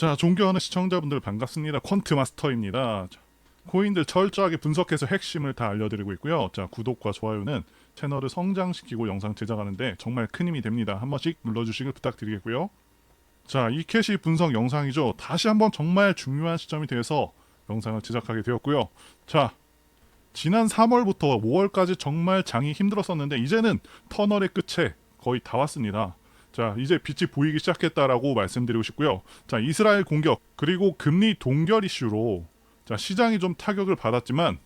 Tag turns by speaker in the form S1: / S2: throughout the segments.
S1: 자, 존경하는 시청자분들 반갑습니다. 퀀트 마스터입니다. 자, 코인들 철저하게 분석해서 핵심을 다 알려드리고 있고요. 자, 구독과 좋아요는 채널을 성장시키고 영상 제작하는데 정말 큰 힘이 됩니다. 한 번씩 눌러주시길 부탁드리겠고요. 자, 이 캐시 분석 영상이죠. 다시 한번 정말 중요한 시점이 돼서 영상을 제작하게 되었고요. 자, 지난 3월부터 5월까지 정말 장이 힘들었었는데 이제는 터널의 끝에 거의 다 왔습니다. 자, 이제 빛이 보이기 시작했다라고 말씀드리고 싶고요. 자, 이스라엘 공격 그리고 금리 동결 이슈로 자, 시장이 좀 타격을 받았지만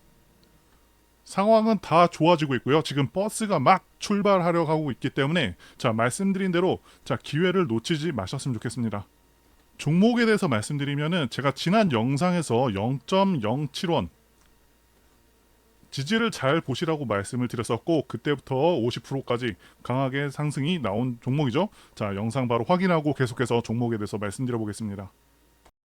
S1: 상황은 다 좋아지고 있고요. 지금 버스가 막 출발하려고 하고 있기 때문에 자, 말씀드린 대로 자, 기회를 놓치지 마셨으면 좋겠습니다. 종목에 대해서 말씀드리면은 제가 지난 영상에서 0.071원 지지를 잘 보시라고 말씀을 드렸었고 그때부터 50%까지 강하게 상승이 나온 종목이죠. 자, 영상 바로 확인하고 계속해서 종목에 대해서 말씀드려 보겠습니다.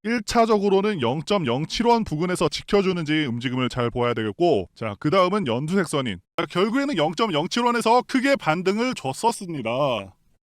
S1: 1차적으로는 0.07원 부근에서 지켜주는지 움직임을 잘 보아야 되겠고 자, 그 다음은 연두색선인 자, 결국에는 0.07원에서 크게 반등을 줬었습니다.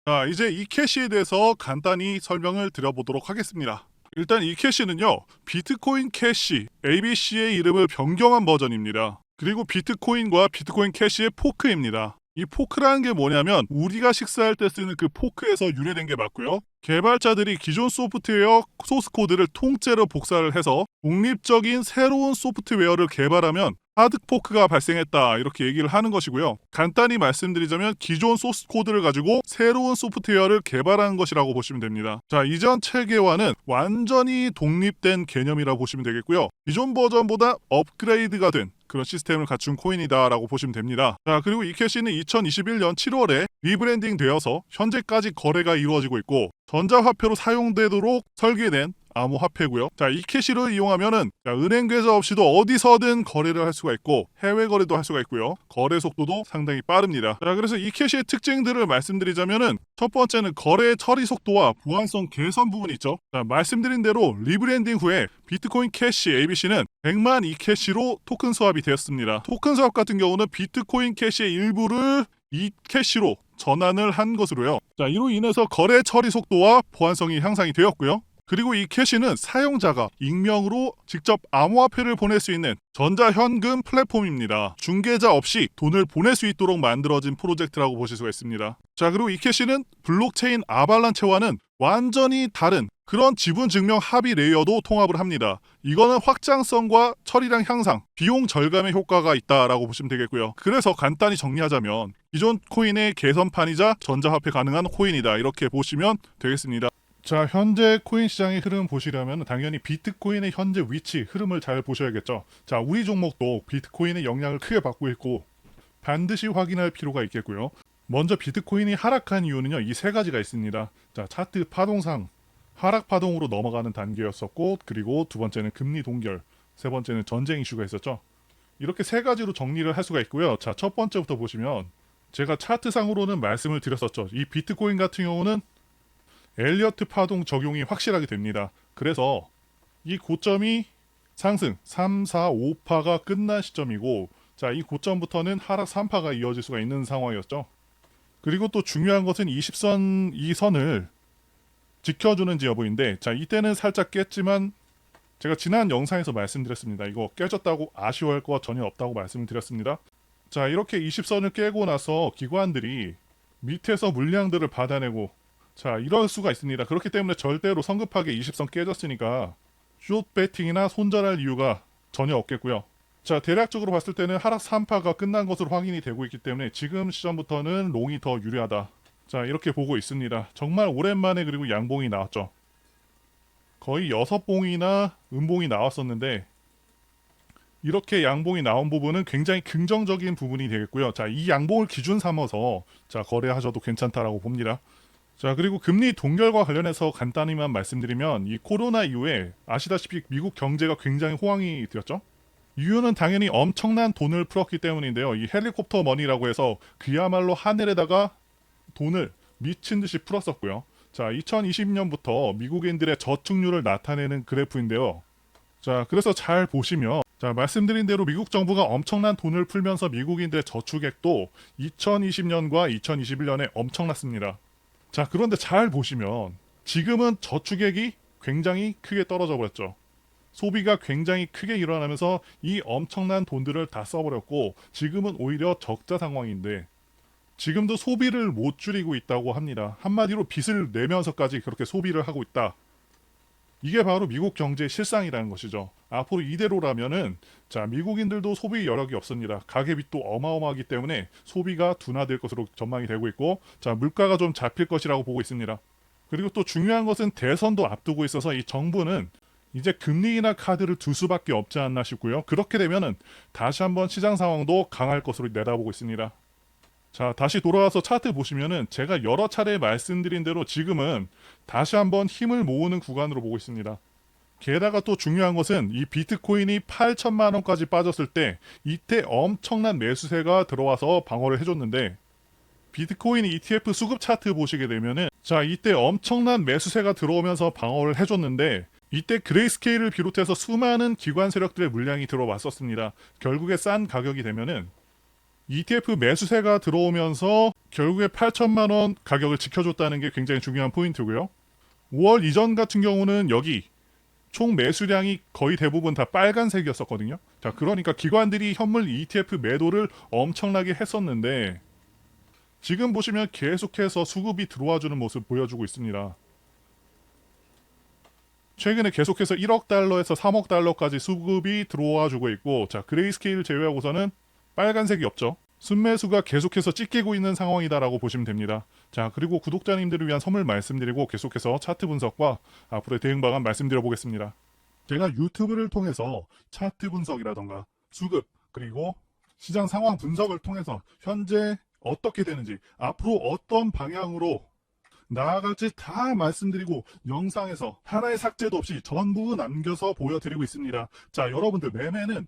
S1: 자, 이제 이 캐시에 대해서 간단히 설명을 드려보도록 하겠습니다. 일단 이 캐시는요, 비트코인 캐시, ABC의 이름을 변경한 버전입니다. 그리고 비트코인과 비트코인 캐시의 포크입니다. 이 포크라는 게 뭐냐면 우리가 식사할 때 쓰는 그 포크에서 유래된 게 맞고요. 개발자들이 기존 소프트웨어 소스 코드를 통째로 복사를 해서 독립적인 새로운 소프트웨어를 개발하면 하드 포크가 발생했다 이렇게 얘기를 하는 것이고요. 간단히 말씀드리자면 기존 소스 코드를 가지고 새로운 소프트웨어를 개발하는 것이라고 보시면 됩니다. 자 이전 체계와는 완전히 독립된 개념이라고 보시면 되겠고요. 기존 버전보다 업그레이드가 된 그런 시스템을 갖춘 코인이다라고 보시면 됩니다. 자, 그리고 이 캐시는 2021년 7월에 리브랜딩 되어서 현재까지 거래가 이루어지고 있고 전자화폐로 사용되도록 설계된 암호화폐고요. 자, 이 캐시를 이용하면은 자, 은행 계좌 없이도 어디서든 거래를 할 수가 있고 해외 거래도 할 수가 있고요. 거래 속도도 상당히 빠릅니다. 자, 그래서 이 캐시의 특징들을 말씀드리자면은 첫 번째는 거래 처리 속도와 보안성 개선 부분이 있죠. 자, 말씀드린 대로 리브랜딩 후에 비트코인 캐시 ABC는 100만 이 캐시로 토큰 수합이 되었습니다. 토큰 수합 같은 경우는 비트코인 캐시의 일부를 이 캐시로 전환을 한 것으로요. 자, 이로 인해서 거래 처리 속도와 보안성이 향상이 되었고요. 그리고 이 캐시는 사용자가 익명으로 직접 암호화폐를 보낼 수 있는 전자현금 플랫폼입니다. 중개자 없이 돈을 보낼 수 있도록 만들어진 프로젝트라고 보실 수가 있습니다. 자, 그리고 이 캐시는 블록체인 아발란체와는 완전히 다른 그런 지분 증명 합의 레이어도 통합을 합니다. 이거는 확장성과 처리량 향상, 비용 절감의 효과가 있다라고 보시면 되겠고요. 그래서 간단히 정리하자면 기존 코인의 개선판이자 전자화폐 가능한 코인이다. 이렇게 보시면 되겠습니다. 자, 현재 코인 시장의 흐름 보시려면 당연히 비트코인의 현재 위치, 흐름을 잘 보셔야겠죠. 자, 우리 종목도 비트코인의 영향을 크게 받고 있고 반드시 확인할 필요가 있겠고요. 먼저 비트코인이 하락한 이유는요. 이 세 가지가 있습니다. 자, 차트 파동상 하락 파동으로 넘어가는 단계였었고 그리고 두 번째는 금리 동결, 세 번째는 전쟁 이슈가 있었죠. 이렇게 세 가지로 정리를 할 수가 있고요. 자, 첫 번째부터 보시면 제가 차트상으로는 말씀을 드렸었죠. 이 비트코인 같은 경우는 엘리어트 파동 적용이 확실하게 됩니다. 그래서 이 고점이 상승 3, 4, 5파가 끝난 시점이고 자, 이 고점부터는 하락 3파가 이어질 수가 있는 상황이었죠. 그리고 또 중요한 것은 20선 이 선을 지켜주는지 여부인데 자, 이때는 살짝 깼지만 제가 지난 영상에서 말씀드렸습니다. 이거 깨졌다고 아쉬워할 거 전혀 없다고 말씀을 드렸습니다. 자, 이렇게 20선을 깨고 나서 기관들이 밑에서 물량들을 받아내고 자, 이럴 수가 있습니다. 그렇기 때문에 절대로 성급하게 20선 깨졌으니까 숏 배팅이나 손절할 이유가 전혀 없겠고요. 자, 대략적으로 봤을 때는 하락 3파가 끝난 것으로 확인이 되고 있기 때문에 지금 시점부터는 롱이 더 유리하다. 자, 이렇게 보고 있습니다. 정말 오랜만에 그리고 양봉이 나왔죠. 거의 6봉이나 음봉이 나왔었는데 이렇게 양봉이 나온 부분은 굉장히 긍정적인 부분이 되겠고요. 자, 이 양봉을 기준 삼아서 자, 거래하셔도 괜찮다라고 봅니다. 자, 그리고 금리 동결과 관련해서 간단히만 말씀드리면 이 코로나 이후에 아시다시피 미국 경제가 굉장히 호황이 되었죠. 이유는 당연히 엄청난 돈을 풀었기 때문인데요. 이 헬리콥터 머니라고 해서 그야말로 하늘에다가 돈을 미친 듯이 풀었었고요. 자, 2020년부터 미국인들의 저축률을 나타내는 그래프인데요. 자, 그래서 잘 보시면 자, 말씀드린 대로 미국 정부가 엄청난 돈을 풀면서 미국인들의 저축액도 2020년과 2021년에 엄청났습니다. 자, 그런데 잘 보시면 지금은 저축액이 굉장히 크게 떨어져 버렸죠. 소비가 굉장히 크게 일어나면서 이 엄청난 돈들을 다 써버렸고 지금은 오히려 적자 상황인데 지금도 소비를 못 줄이고 있다고 합니다. 한마디로 빚을 내면서까지 그렇게 소비를 하고 있다. 이게 바로 미국 경제의 실상이라는 것이죠. 앞으로 이대로라면은 자 미국인들도 소비 여력이 없습니다. 가계빚도 어마어마하기 때문에 소비가 둔화될 것으로 전망이 되고 있고 자 물가가 좀 잡힐 것이라고 보고 있습니다. 그리고 또 중요한 것은 대선도 앞두고 있어서 이 정부는 이제 금리나 카드를 두 수밖에 없지 않나 싶고요. 그렇게 되면은 다시 한번 시장 상황도 강할 것으로 내다보고 있습니다. 자, 다시 돌아와서 차트 보시면은 제가 여러 차례 말씀드린 대로 지금은 다시 한번 힘을 모으는 구간으로 보고 있습니다. 게다가 또 중요한 것은 이 비트코인이 8천만 원까지 빠졌을 때 이때 엄청난 매수세가 들어와서 방어를 해줬는데 비트코인 ETF 수급 차트 보시게 되면은 자 이때 엄청난 매수세가 들어오면서 방어를 해줬는데 이때 그레이스케일을 비롯해서 수많은 기관 세력들의 물량이 들어왔었습니다. 결국에 싼 가격이 되면은 ETF 매수세가 들어오면서 결국에 8천만 원 가격을 지켜줬다는 게 굉장히 중요한 포인트고요. 5월 이전 같은 경우는 여기 총 매수량이 거의 대부분 다 빨간색이었었거든요. 자, 그러니까 기관들이 현물 ETF 매도를 엄청나게 했었는데 지금 보시면 계속해서 수급이 들어와 주는 모습 보여주고 있습니다. 최근에 계속해서 1억 달러에서 3억 달러까지 수급이 들어와 주고 있고 자, 그레이스케일 제외하고서는 빨간색이 없죠. 순매수가 계속해서 찢기고 있는 상황이다라고 보시면 됩니다. 자, 그리고 구독자님들을 위한 선물 말씀드리고 계속해서 차트 분석과 앞으로의 대응 방안 말씀드려 보겠습니다. 제가 유튜브를 통해서 차트 분석이라던가 수급 그리고 시장 상황 분석을 통해서 현재 어떻게 되는지 앞으로 어떤 방향으로 나아갈지 다 말씀드리고 영상에서 하나의 삭제도 없이 전부 남겨서 보여드리고 있습니다. 자, 여러분들 매매는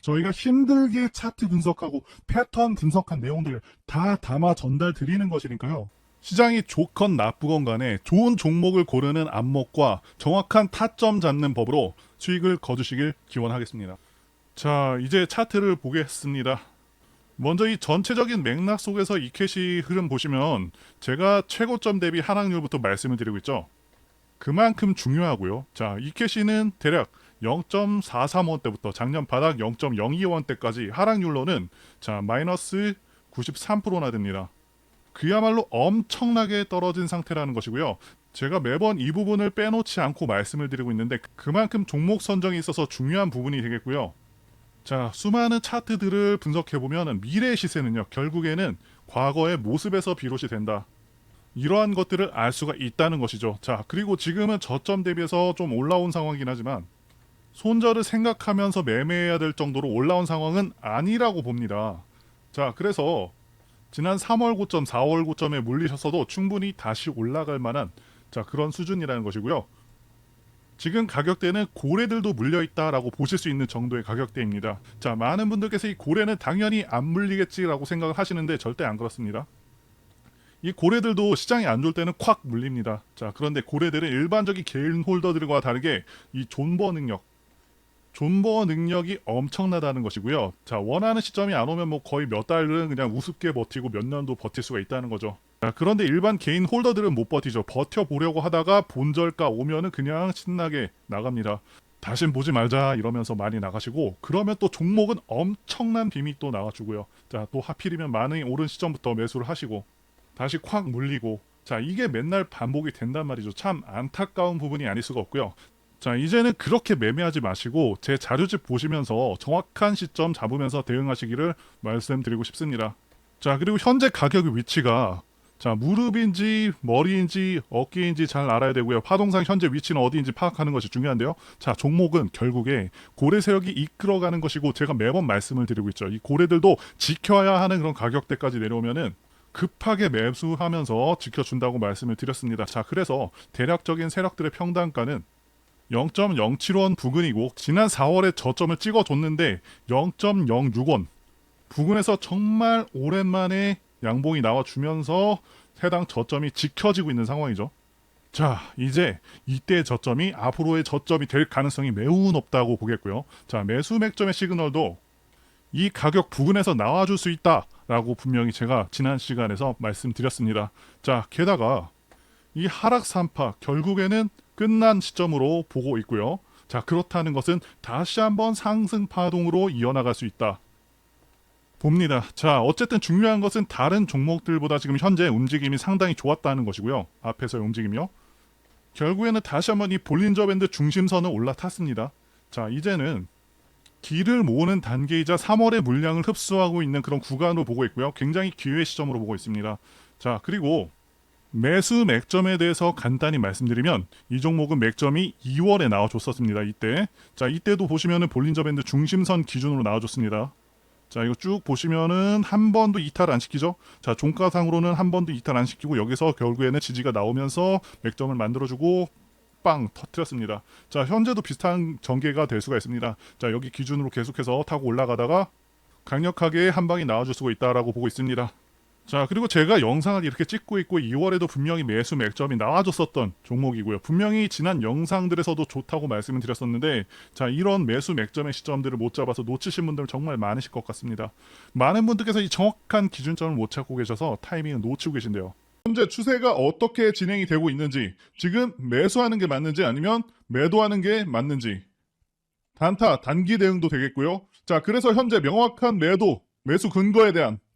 S1: 저희가 힘들게 차트 분석하고 패턴 분석한 내용들을 다 담아 전달 드리는 것이니까요. 시장이 좋건 나쁘건 간에 좋은 종목을 고르는 안목과 정확한 타점 잡는 법으로 수익을 거두시길 기원하겠습니다. 자, 이제 차트를 보겠습니다. 먼저 이 전체적인 맥락 속에서 이 캐시 흐름 보시면 제가 최고점 대비 하락률부터 말씀을 드리고 있죠. 그만큼 중요하고요. 자, 이케시는 대략 0.435원대부터 작년 바닥 0.02원대까지 하락률로는 자, 마이너스 93%나 됩니다. 그야말로 엄청나게 떨어진 상태라는 것이고요. 제가 매번 이 부분을 빼놓지 않고 말씀을 드리고 있는데 그만큼 종목 선정에 있어서 중요한 부분이 되겠고요. 자, 수많은 차트들을 분석해 보면 미래의 시세는요. 결국에는 과거의 모습에서 비롯이 된다. 이러한 것들을 알 수가 있다는 것이죠. 자, 그리고 지금은 저점 대비해서 좀 올라온 상황이긴 하지만 손절을 생각하면서 매매해야 될 정도로 올라온 상황은 아니라고 봅니다. 자, 그래서 지난 3월 고점, 4월 고점에 물리셨어도 충분히 다시 올라갈 만한 자, 그런 수준이라는 것이고요. 지금 가격대는 고래들도 물려 있다라고 보실 수 있는 정도의 가격대입니다. 자, 많은 분들께서 이 고래는 당연히 안 물리겠지라고 생각을 하시는데 절대 안 그렇습니다. 이 고래들도 시장이 안 좋을 때는 콱 물립니다. 자, 그런데 고래들은 일반적인 개인 홀더들과 다르게 이 존버 능력, 존버 능력이 엄청나다는 것이고요. 자, 원하는 시점이 안 오면 뭐 거의 몇 달은 그냥 우습게 버티고 몇 년도 버틸 수가 있다는 거죠. 자, 그런데 일반 개인 홀더들은 못 버티죠. 버텨보려고 하다가 본절가 오면은 그냥 신나게 나갑니다. 다신 보지 말자 이러면서 많이 나가시고 그러면 또 종목은 엄청난 빔이 또 나와주고요. 자, 또 하필이면 많이 오른 시점부터 매수를 하시고 다시 콱 물리고 자, 이게 맨날 반복이 된단 말이죠. 참 안타까운 부분이 아닐 수가 없고요. 자, 이제는 그렇게 매매하지 마시고 제 자료집 보시면서 정확한 시점 잡으면서 대응하시기를 말씀드리고 싶습니다. 자, 그리고 현재 가격의 위치가 자, 무릎인지 머리인지 어깨인지 잘 알아야 되고요. 파동상 현재 위치는 어디인지 파악하는 것이 중요한데요. 자, 종목은 결국에 고래 세력이 이끌어가는 것이고 제가 매번 말씀을 드리고 있죠. 이 고래들도 지켜야 하는 그런 가격대까지 내려오면은 급하게 매수하면서 지켜준다고 말씀을 드렸습니다. 자, 그래서 대략적인 세력들의 평단가는 0.075원 부근이고 지난 4월에 저점을 찍어줬는데 0.06원 부근에서 정말 오랜만에 양봉이 나와주면서 해당 저점이 지켜지고 있는 상황이죠. 자, 이제 이때의 저점이 앞으로의 저점이 될 가능성이 매우 높다고 보겠고요. 자, 매수 맥점의 시그널도 이 가격 부근에서 나와줄 수 있다라고 분명히 제가 지난 시간에서 말씀드렸습니다. 자, 게다가 이 하락 산파 결국에는 끝난 시점으로 보고 있고요. 자, 그렇다는 것은 다시 한번 상승 파동으로 이어나갈 수 있다. 봅니다. 자, 어쨌든 중요한 것은 다른 종목들보다 지금 현재 움직임이 상당히 좋았다는 것이고요. 앞에서의 움직임이요. 결국에는 다시 한번 이 볼린저 밴드 중심선을 올라탔습니다. 자, 이제는 길을 모으는 단계이자 3월의 물량을 흡수하고 있는 그런 구간으로 보고 있고요. 굉장히 기회 시점으로 보고 있습니다. 자, 그리고 매수 맥점에 대해서 간단히 말씀드리면 이 종목은 맥점이 2월에 나와줬었습니다. 이때 자 이때도 보시면은 볼린저 밴드 중심선 기준으로 나와줬습니다. 자 이거 쭉 보시면은 한 번도 이탈 안 시키죠. 자 종가상으로는 한 번도 이탈 안 시키고 여기서 결국에는 지지가 나오면서 맥점을 만들어주고 빵 터트렸습니다. 자 현재도 비슷한 전개가 될 수가 있습니다. 자 여기 기준으로 계속해서 타고 올라가다가 강력하게 한 방이 나와줄 수가 있다라고 보고 있습니다. 자, 그리고 제가 영상을 이렇게 찍고 있고 2월에도 분명히 매수 맥점이 나와줬었던 종목이고요. 분명히 지난 영상들에서도 좋다고 말씀을 드렸었는데, 자, 이런 매수 맥점의 시점들을 못 잡아서 놓치신 분들 정말 많으실 것 같습니다. 많은 분들께서 이 정확한 기준점을 못 찾고 계셔서 타이밍을 놓치고 계신데요. 현재 추세가 어떻게 진행이 되고 있는지, 지금 매수하는 게 맞는지 아니면 매도하는 게 맞는지, 단타, 단기 대응도 되겠고요. 자, 그래서 현재 명확한 매도, 매수 근거에 대한